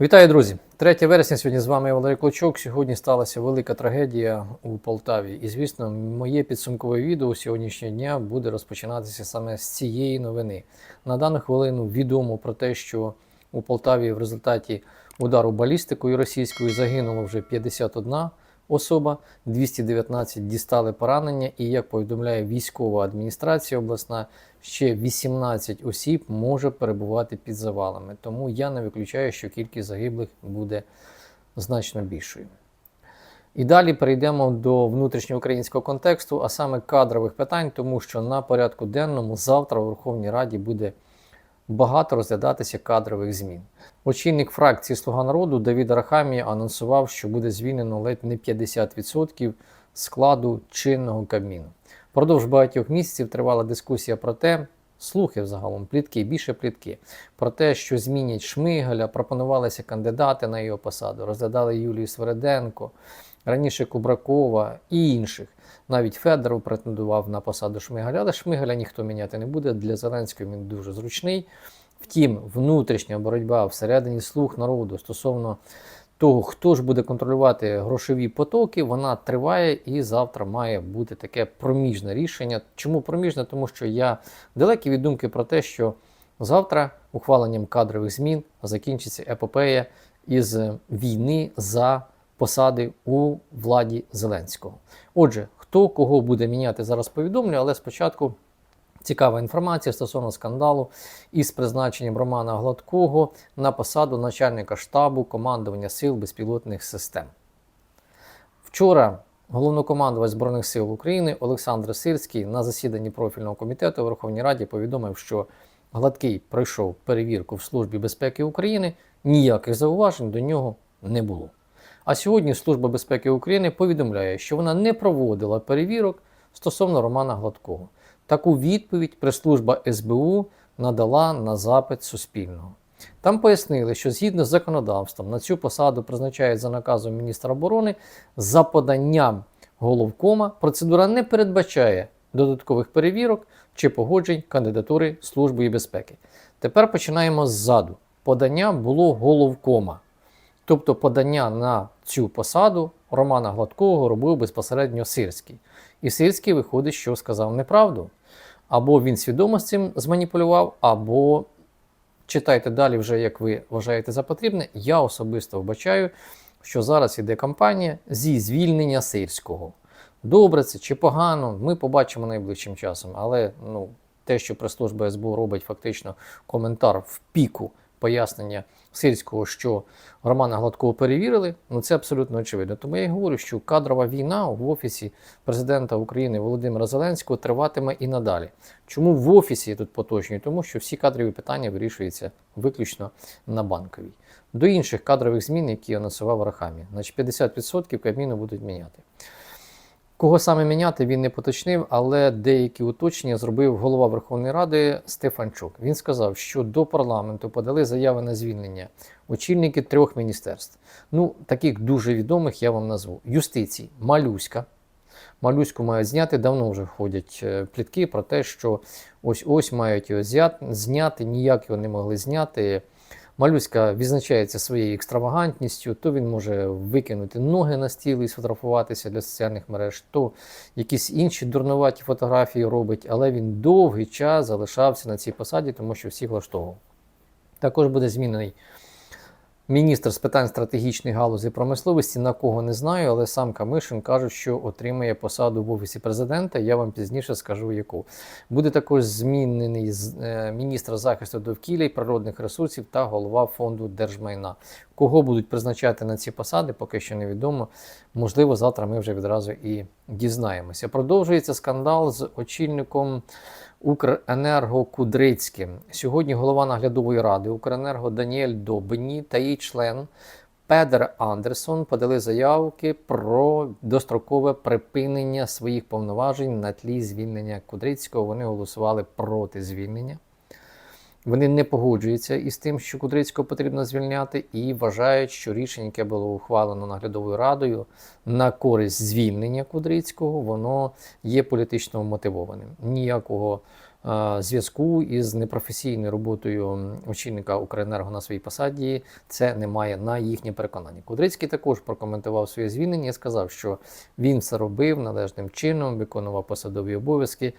Вітаю, друзі! 3 вересня сьогодні з вами Валерій Клочок. Сьогодні сталася велика трагедія у Полтаві. І, звісно, моє підсумкове відео сьогоднішнього дня буде розпочинатися саме з цієї новини. На дану хвилину відомо про те, що у Полтаві в результаті удару балістикою російською загинуло вже 51 особа, 219 дістали поранення, і як повідомляє військова адміністрація обласна, ще 18 осіб може перебувати під завалами. Тому я не виключаю, що кількість загиблих буде значно більшою. І далі перейдемо до внутрішньоукраїнського контексту, а саме кадрових питань, тому що на порядку денному завтра у Верховній Раді буде багато розглядатися кадрових змін. Очільник фракції Слуга народу Давід Арахамія анонсував, що буде звільнено ледь не 50% складу чинного Кабміну. Продовж багатьох місяців тривала дискусія про те, слухи взагалом, плітки, більше плітки, про те, що змінять Шмигаля, пропонувалися кандидати на його посаду, розглядали Юлію Свереденко, раніше Кубракова і інших. Навіть Федоров претендував на посаду Шмигаля, але Шмигаля ніхто міняти не буде. Для Зеленського він дуже зручний. Втім, внутрішня боротьба всередині слуг народу стосовно того, хто ж буде контролювати грошові потоки, вона триває і завтра має бути таке проміжне рішення. Чому проміжне? Тому що я далекий від думки про те, що завтра ухваленням кадрових змін закінчиться епопея із війни за посади у владі Зеленського. Отже, хто кого буде міняти, зараз повідомлю, але спочатку. Цікава інформація стосовно скандалу із призначенням Романа Гладкого на посаду начальника штабу командування сил безпілотних систем. Вчора головнокомандувач Збройних сил України Олександр Сирський на засіданні профільного комітету Верховній Раді повідомив, що Гладкий пройшов перевірку в Службі безпеки України, ніяких зауважень до нього не було. А сьогодні Служба безпеки України повідомляє, що вона не проводила перевірок стосовно Романа Гладкого. Таку відповідь прес-служба СБУ надала на запит Суспільного. Там пояснили, що згідно з законодавством на цю посаду призначають за наказом міністра оборони за поданням головкома. Процедура не передбачає додаткових перевірок чи погоджень кандидатури Служби безпеки. Тепер починаємо ззаду. Подання було головкома. Тобто подання на цю посаду Романа Гладкого робив безпосередньо Сирський. І Сирський виходить, що сказав неправду. Або він свідомо з цим зманіпулював, або читайте далі, вже як ви вважаєте за потрібне. Я особисто вбачаю, що зараз іде кампанія зі звільнення Сирського. Добре це чи погано, ми побачимо найближчим часом. Але ну, те, що прес-служба СБУ робить фактично коментар в піку пояснення Сирського, що Романа Гладкого перевірили, ну це абсолютно очевидно. Тому я й говорю, що кадрова війна в офісі президента України Володимира Зеленського триватиме і надалі. Чому в офісі я тут поточнюю? Тому що всі кадрові питання вирішуються виключно на банковій. До інших кадрових змін, які анонсував Рахамі, значить 50% Кабміну будуть міняти. Кого саме міняти, він не поточнив, але деякі уточнення зробив голова Верховної Ради Стефанчук. Він сказав, що до парламенту подали заяви на звільнення очільники трьох міністерств. Ну, таких дуже відомих я вам назву: юстиції, Малюська. Малюську мають зняти, давно вже ходять е, плітки про те, що ось ось мають його зняти, ніяк його не могли зняти. Малюська відзначається своєю екстравагантністю, то він може викинути ноги на стіл і сфотографуватися для соціальних мереж, то якісь інші дурнуваті фотографії робить, але він довгий час залишався на цій посаді, тому що всіх влаштовував. Також буде змінений міністр з питань стратегічної галузі промисловості, на кого не знаю, але сам Камишин каже, що отримає посаду в офісі президента. Я вам пізніше скажу яку. Буде також змінений е, міністр захисту довкілля і природних ресурсів та голова фонду держмайна. Кого будуть призначати на ці посади, поки що невідомо. Можливо, завтра ми вже відразу і дізнаємося. Продовжується скандал з очільником. Укренерго Кудрицьким. Сьогодні голова наглядової ради Укренерго Даніель Добині та її член Педер Андерсон подали заявки про дострокове припинення своїх повноважень на тлі звільнення Кудрицького. Вони голосували проти звільнення. Вони не погоджуються із тим, що Кудрицького потрібно звільняти, і вважають, що рішення, яке було ухвалено наглядовою радою на користь звільнення Кудрицького, воно є політично мотивованим. Ніякого е, зв'язку із непрофесійною роботою очільника Укренерго на своїй посаді це немає на їхнє переконання. Кудрицький також прокоментував своє звільнення і сказав, що він це робив належним чином, виконував посадові обов'язки.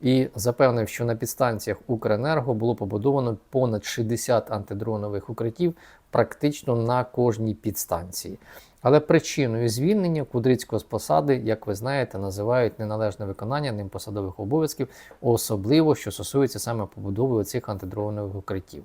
І запевнив, що на підстанціях Укренерго було побудовано понад 60 антидронових укриттів практично на кожній підстанції. Але причиною звільнення Кудрицького з посади, як ви знаєте, називають неналежне виконання ним посадових обов'язків, особливо що стосується саме побудови цих антидронових укриттів.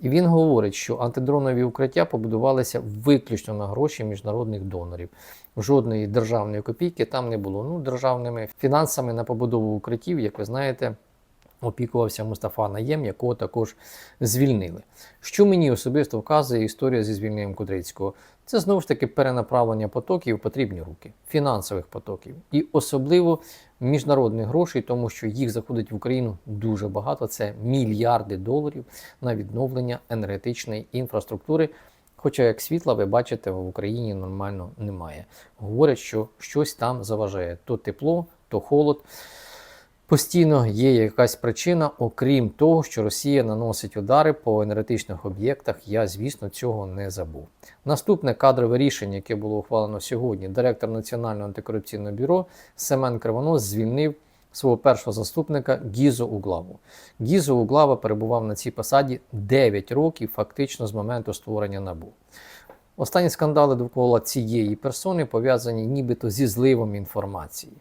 І він говорить, що антидронові укриття побудувалися виключно на гроші міжнародних донорів. Жодної державної копійки там не було. Ну, державними фінансами на побудову укриттів, як ви знаєте, опікувався Мустафа Наєм, якого також звільнили. Що мені особисто вказує історія зі звільненням Кудрицького? Це знову ж таки перенаправлення потоків в потрібні руки, фінансових потоків, і особливо міжнародних грошей, тому що їх заходить в Україну дуже багато. Це мільярди доларів на відновлення енергетичної інфраструктури. Хоча як світла, ви бачите, в Україні нормально немає. Говорять, що щось там заважає: то тепло, то холод. Постійно є якась причина, окрім того, що Росія наносить удари по енергетичних об'єктах. Я, звісно, цього не забув. Наступне кадрове рішення, яке було ухвалено сьогодні, директор Національного антикорупційного бюро Семен Кривонос звільнив свого першого заступника Гізо Углаву. Гізо Углава перебував на цій посаді 9 років, фактично з моменту створення НАБУ. Останні скандали довкола цієї персони пов'язані нібито зі зливом інформації.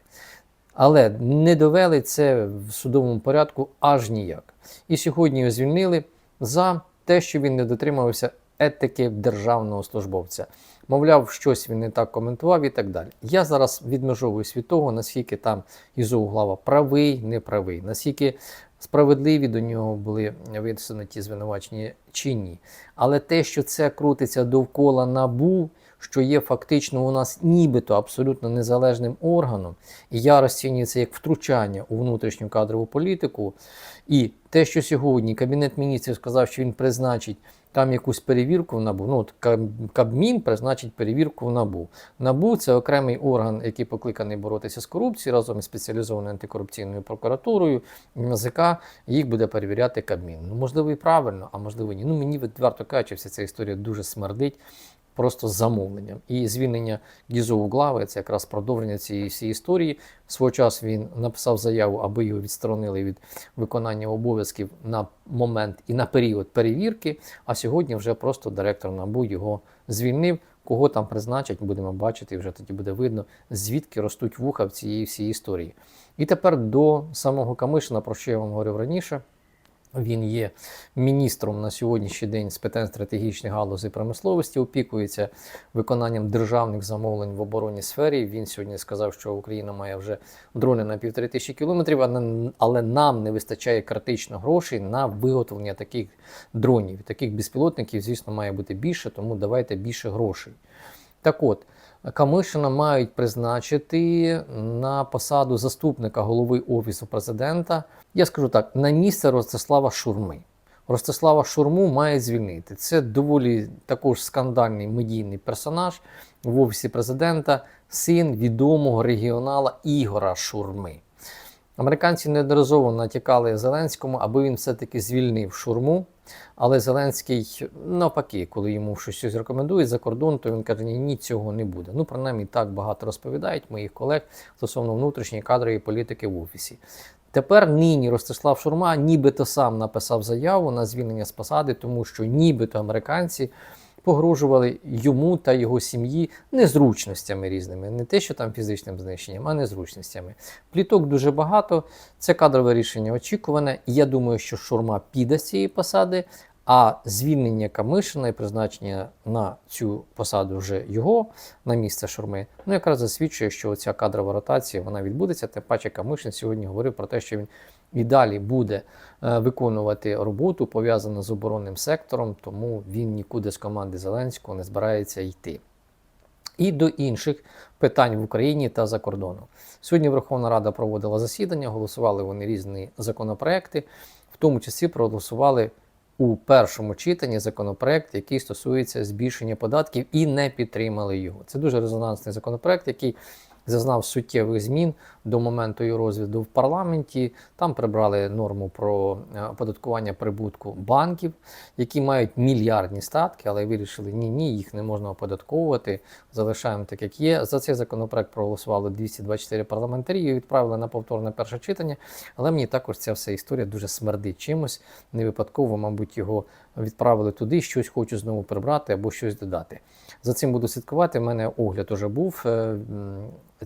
Але не довели це в судовому порядку аж ніяк. І сьогодні його звільнили за те, що він не дотримувався етики державного службовця. Мовляв, щось він не так коментував і так далі. Я зараз відмежовуюсь від того, наскільки там Ізоуглава правий, не правий, наскільки справедливі до нього були висунуті звинувачення чи ні. Але те, що це крутиться довкола набу, що є фактично у нас нібито абсолютно незалежним органом, і я розцінюю це як втручання у внутрішню кадрову політику. І те, що сьогодні Кабінет міністрів сказав, що він призначить там якусь перевірку в НАБУ. Ну, от Кабмін призначить перевірку в НАБУ. НАБУ це окремий орган, який покликаний боротися з корупцією разом із спеціалізованою антикорупційною прокуратурою, НАЗК, їх буде перевіряти Кабмін. Ну, можливо, і правильно, а можливо, ні. Ну, мені відверто кажучи, вся ця історія дуже смердить. Просто замовленням. І звільнення Гізо Углави це якраз продовження цієї всієї історії. В свого часу він написав заяву, аби його відсторонили від виконання обов'язків на момент і на період перевірки. А сьогодні вже просто директор НАБУ його звільнив. Кого там призначать, будемо бачити, і вже тоді буде видно, звідки ростуть вуха в цієї всій історії. І тепер до самого Камишина, про що я вам говорив раніше. Він є міністром на сьогоднішній день з питань стратегічних галузей промисловості, опікується виконанням державних замовлень в оборонній сфері. Він сьогодні сказав, що Україна має вже дрони на півтори тисячі кілометрів, але- нам не вистачає критично грошей на виготовлення таких дронів. Таких безпілотників, звісно, має бути більше, тому давайте більше грошей. Так от, Камишина мають призначити на посаду заступника голови Офісу президента. Я скажу так, на місце Ростислава Шурми. Ростислава Шурму має звільнити. Це доволі також скандальний медійний персонаж в Офісі президента, син відомого регіонала Ігора Шурми. Американці неодноразово натякали Зеленському, аби він все-таки звільнив шурму. Але Зеленський, навпаки, коли йому щось рекомендують за кордон, то він каже, ні, ні, цього не буде. Ну, принаймні, так багато розповідають моїх колег стосовно внутрішньої кадрової політики в офісі. Тепер нині Ростислав Шурма нібито сам написав заяву на звільнення з посади, тому що нібито американці погрожували йому та його сім'ї незручностями різними, не те, що там фізичним знищенням, а незручностями. Пліток дуже багато. Це кадрове рішення очікуване. Я думаю, що Шурма піде з цієї посади. А звільнення Камишина і призначення на цю посаду вже його на місце Шурми, ну якраз засвідчує, що ця кадрова ротація вона відбудеться. Тим паче Камишин сьогодні говорив про те, що він і далі буде е, виконувати роботу пов'язану з оборонним сектором, тому він нікуди з команди Зеленського не збирається йти. І до інших питань в Україні та за кордоном. Сьогодні Верховна Рада проводила засідання, голосували вони різні законопроекти, в тому числі проголосували у першому читанні законопроект, який стосується збільшення податків, і не підтримали його. Це дуже резонансний законопроект, який зазнав суттєвих змін до моменту її розгляду в парламенті. Там прибрали норму про е, оподаткування прибутку банків, які мають мільярдні статки, але вирішили, ні, ні, їх не можна оподатковувати. Залишаємо так, як є. За цей законопроект проголосували 224 парламентарі і відправили на повторне перше читання. Але мені також ця вся історія дуже смердить чимось. Не випадково, мабуть, його відправили туди, щось хочу знову прибрати або щось додати. За цим буду слідкувати. У мене огляд уже був е,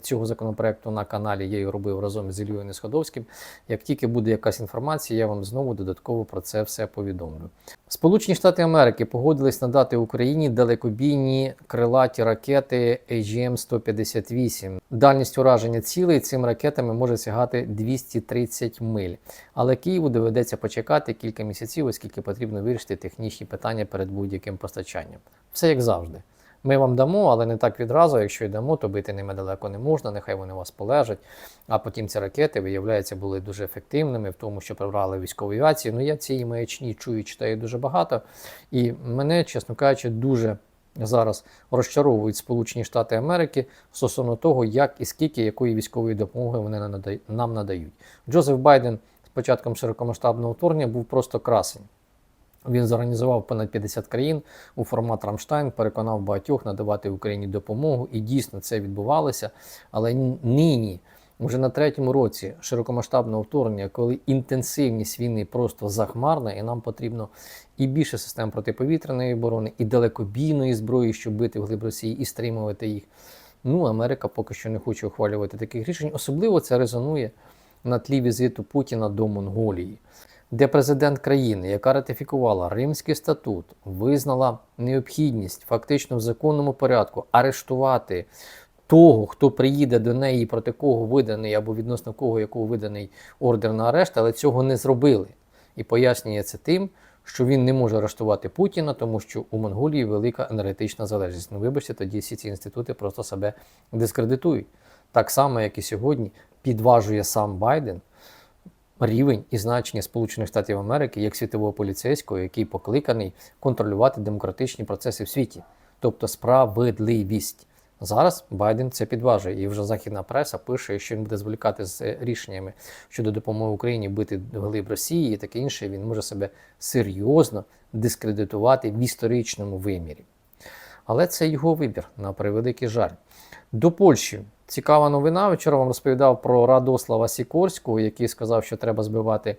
цього законопроекту на каналі. Я його робив разом з Ільєю Несходовським. Як тільки буде якась інформація, я вам знову додатково про це все повідомлю. Сполучені Штати Америки погодились надати Україні далекобійні крилаті ракети AGM-158. Дальність ураження цілей цим ракетами може сягати 230 миль. Але Києву доведеться почекати кілька місяців, оскільки потрібно вирішити технічні питання перед будь-яким постачанням. Все як завжди. Ми вам дамо, але не так відразу. Якщо й дамо, то бити ними далеко не можна, нехай вони у вас полежать. А потім ці ракети, виявляється, були дуже ефективними в тому, що прибрали військову авіацію. Ну я цієї маячні чую, читаю дуже багато. І мене, чесно кажучи, дуже зараз розчаровують Сполучені Штати Америки стосовно того, як і скільки якої військової допомоги вони нам надають. Джозеф Байден з початком широкомасштабного вторгнення був просто красень. Він зорганізував понад 50 країн у формат Рамштайн, переконав багатьох надавати Україні допомогу, і дійсно це відбувалося. Але нині, вже на третьому році широкомасштабного вторгнення, коли інтенсивність війни просто захмарна, і нам потрібно і більше систем протиповітряної оборони, і далекобійної зброї, щоб бити вглиб Росії і стримувати їх. Ну, Америка поки що не хоче ухвалювати таких рішень. Особливо це резонує на тлі візиту Путіна до Монголії де президент країни, яка ратифікувала Римський статут, визнала необхідність фактично в законному порядку арештувати того, хто приїде до неї, проти кого виданий або відносно кого якого виданий ордер на арешт, але цього не зробили. І пояснює це тим, що він не може арештувати Путіна, тому що у Монголії велика енергетична залежність. Ну, вибачте, тоді всі ці інститути просто себе дискредитують. Так само, як і сьогодні, підважує сам Байден рівень і значення Сполучених Штатів Америки як світового поліцейського, який покликаний контролювати демократичні процеси в світі, тобто справедливість. Зараз Байден це підважує, і вже західна преса пише, що він буде зволікати з е, рішеннями щодо допомоги Україні бити глиб Росії і таке інше. Він може себе серйозно дискредитувати в історичному вимірі. Але це його вибір, на превеликий жаль. До Польщі цікава новина. Вчора вам розповідав про Радослава Сікорського, який сказав, що треба збивати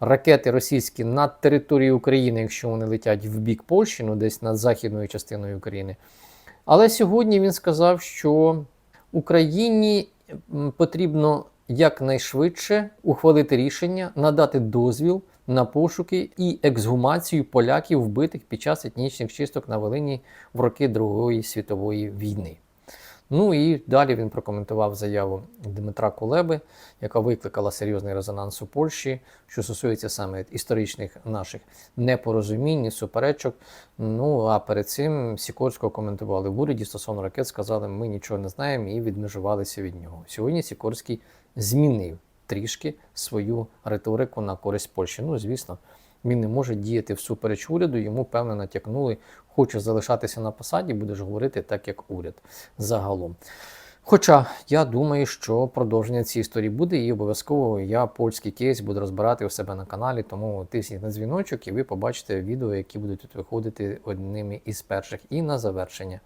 ракети російські над територією України, якщо вони летять в бік Польщі, ну десь над західною частиною України. Але сьогодні він сказав, що Україні потрібно якнайшвидше ухвалити рішення, надати дозвіл на пошуки і ексгумацію поляків, вбитих під час етнічних чисток на Волині в роки Другої світової війни. Ну і далі він прокоментував заяву Дмитра Кулеби, яка викликала серйозний резонанс у Польщі, що стосується саме історичних наших непорозумінь, суперечок. Ну а перед цим Сікорського коментували в уряді стосовно ракет, сказали, ми нічого не знаємо і відмежувалися від нього. Сьогодні Сікорський змінив трішки свою риторику на користь Польщі. Ну, звісно. Він не може діяти всупереч уряду, йому певно натякнули, хоче залишатися на посаді, будеш говорити так, як уряд загалом. Хоча я думаю, що продовження цієї історії буде, і обов'язково я польський кейс буду розбирати у себе на каналі, тому тисніть на дзвіночок, і ви побачите відео, які будуть тут виходити одними із перших. І на завершення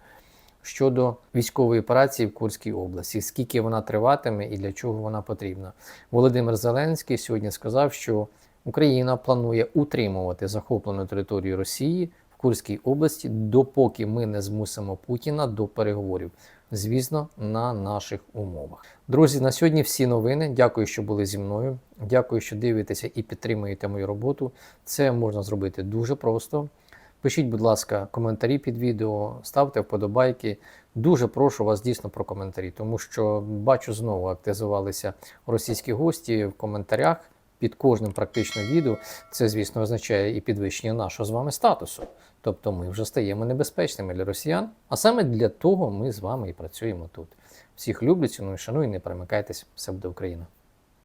щодо військової операції в Курській області, скільки вона триватиме і для чого вона потрібна. Володимир Зеленський сьогодні сказав, що Україна планує утримувати захоплену територію Росії в Курській області, допоки ми не змусимо Путіна до переговорів. Звісно, на наших умовах. Друзі, на сьогодні всі новини. Дякую, що були зі мною. Дякую, що дивитеся і підтримуєте мою роботу. Це можна зробити дуже просто. Пишіть, будь ласка, коментарі під відео, ставте вподобайки. Дуже прошу вас дійсно про коментарі, тому що бачу знову активізувалися російські гості в коментарях під кожним практично відео. Це, звісно, означає і підвищення нашого з вами статусу. Тобто ми вже стаємо небезпечними для росіян, а саме для того ми з вами і працюємо тут. Всіх люблю, ціную, шаную, не перемикайтесь, все буде Україна.